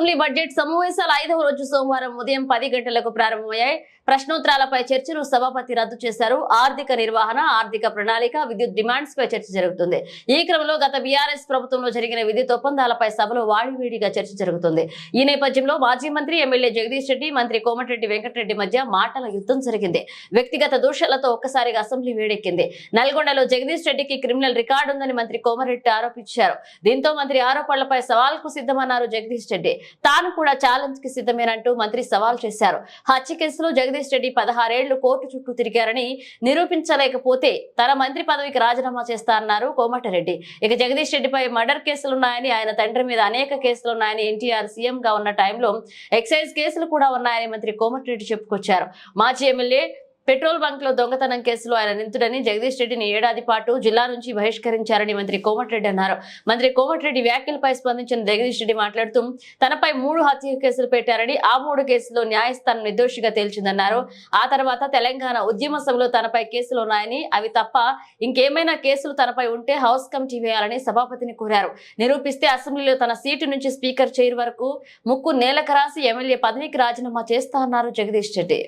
Assembly budget సమావేశాలు ఐదవ రోజు సోమవారం ఉదయం పది గంటలకు ప్రారంభమయ్యాయి. ప్రశ్నోత్తరాలపై చర్చను సభాపతి రద్దు చేశారు. ఆర్థిక నిర్వహణ ఆర్థిక ప్రణాళిక విద్యుత్ డిమాండ్స్ పై చర్చ జరుగుతుంది. ఈ క్రమంలో గత బీఆర్ఎస్ ప్రభుత్వంలో జరిగిన విద్యుత్ ఒప్పందాలపై సభలో వాడివేడిగా చర్చ జరుగుతుంది. ఈ నేపథ్యంలో మాజీ మంత్రి ఎమ్మెల్యే జగదీష్ రెడ్డి మంత్రి కోమటిరెడ్డి వెంకటరెడ్డి మధ్య మాటల యుద్ధం జరిగింది. వ్యక్తిగత దోషాలతో ఒక్కసారిగా అసెంబ్లీ వేడెక్కింది. నల్గొండలో జగదీష్ రెడ్డికి క్రిమినల్ రికార్డు ఉందని మంత్రి కోమరెడ్డి ఆరోపించారు. దీంతో మంత్రి ఆరోపణలపై సవాల్కు సిద్ధమన్నారు జగదీష్ రెడ్డి. తాను కూడా ఛాలెంజ్కి సిద్ధమేనంటూ మంత్రి సవాల్ చేశారు. హత్య కేసులో జగదీష్ రెడ్డి పదహారేళ్ళు కోర్టు చుట్టూ తిరిగారని నిరూపించలేకపోతే తన మంత్రి పదవికి రాజీనామా చేస్తారన్నారు కోమటిరెడ్డి. ఇక జగదీష్ రెడ్డిపై మర్డర్ కేసులున్నాయని ఆయన తండ్రి మీద అనేక కేసులున్నాయని ఎన్టీఆర్ సీఎం గా ఉన్న టైంలో ఎక్సైజ్ కేసులు కూడా ఉన్నాయని మంత్రి కోమటిరెడ్డి చెప్పుకొచ్చారు. మాజీ ఎమ్మెల్యే పెట్రోల్ బంక్లో దొంగతనం కేసులో ఆయన నిందితుడని జగదీష్ రెడ్డిని ఏడాది పాటు జిల్లా నుంచి బహిష్కరించారని మంత్రి కోమటిరెడ్డి అన్నారు. మంత్రి కోమటిరెడ్డి వ్యాఖ్యలపై స్పందించిన జగదీష్ రెడ్డి మాట్లాడుతూ తనపై మూడు హత్య కేసులు పెట్టారని ఆ మూడు కేసుల్లో న్యాయస్థానం నిర్దోషిగా తేల్చిందన్నారు. ఆ తర్వాత తెలంగాణ ఉద్యమ సభలో తనపై కేసులు ఉన్నాయని అవి తప్ప ఇంకేమైనా కేసులు తనపై ఉంటే హౌస్ కమిటీ వేయాలని సభాపతిని కోరారు. నిరూపిస్తే అసెంబ్లీలో తన సీటు నుంచి స్పీకర్ చైర్ వరకు ముక్కు నేలకు రాసి ఎమ్మెల్యే పదవికి రాజీనామా చేస్తా అన్నారు జగదీష్ రెడ్డి.